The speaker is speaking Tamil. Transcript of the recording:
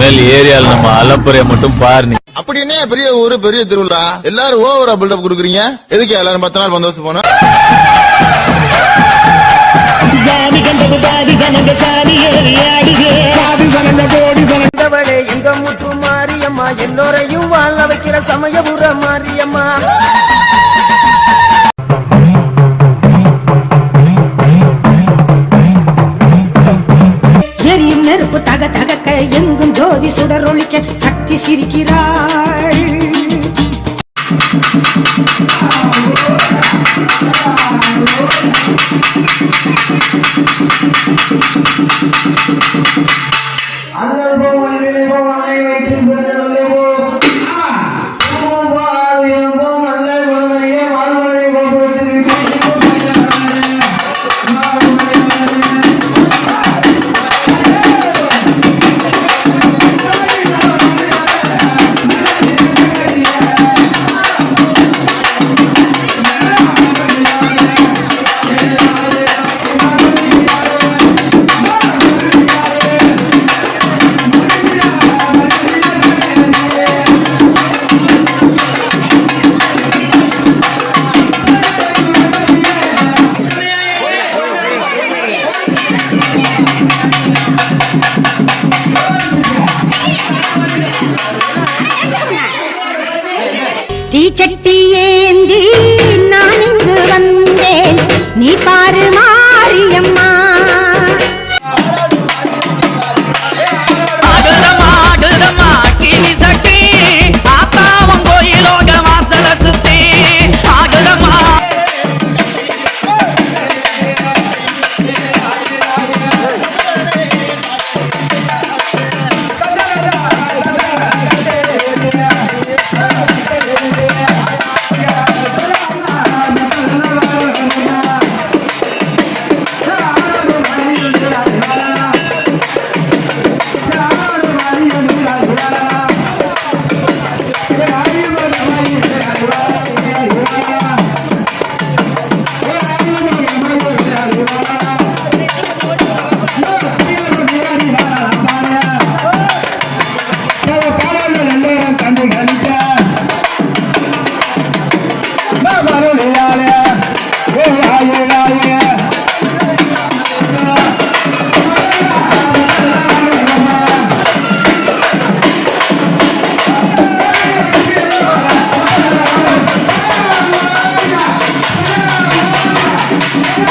இனிமேல் ஏரியால நம்ம அலப்புறைய மட்டும் பாரு நீ அப்படி என்ன பெரிய ஊரு பெரிய திருவிழா? எல்லாரும் ஓவரா பில்டப் கொடுக்குறீங்க? எதுக்கு எல்லாரும் பத்து நாள் பந்தோபஸ்து போனா சாதி கண்டது பாதி ஏறி ஆடுது. கோடி எங்க முத்து மாரியம்மா எல்லோரையும் வாழ வைக்கிற சமயபுர மாரியம்மா. சக்தி சுடரொழிக்க சக்தி சிரிக்கிறாள் தீச்சட்டி ஏந்தி நான் இங்கு வந்தேன். நீ பா Yeah.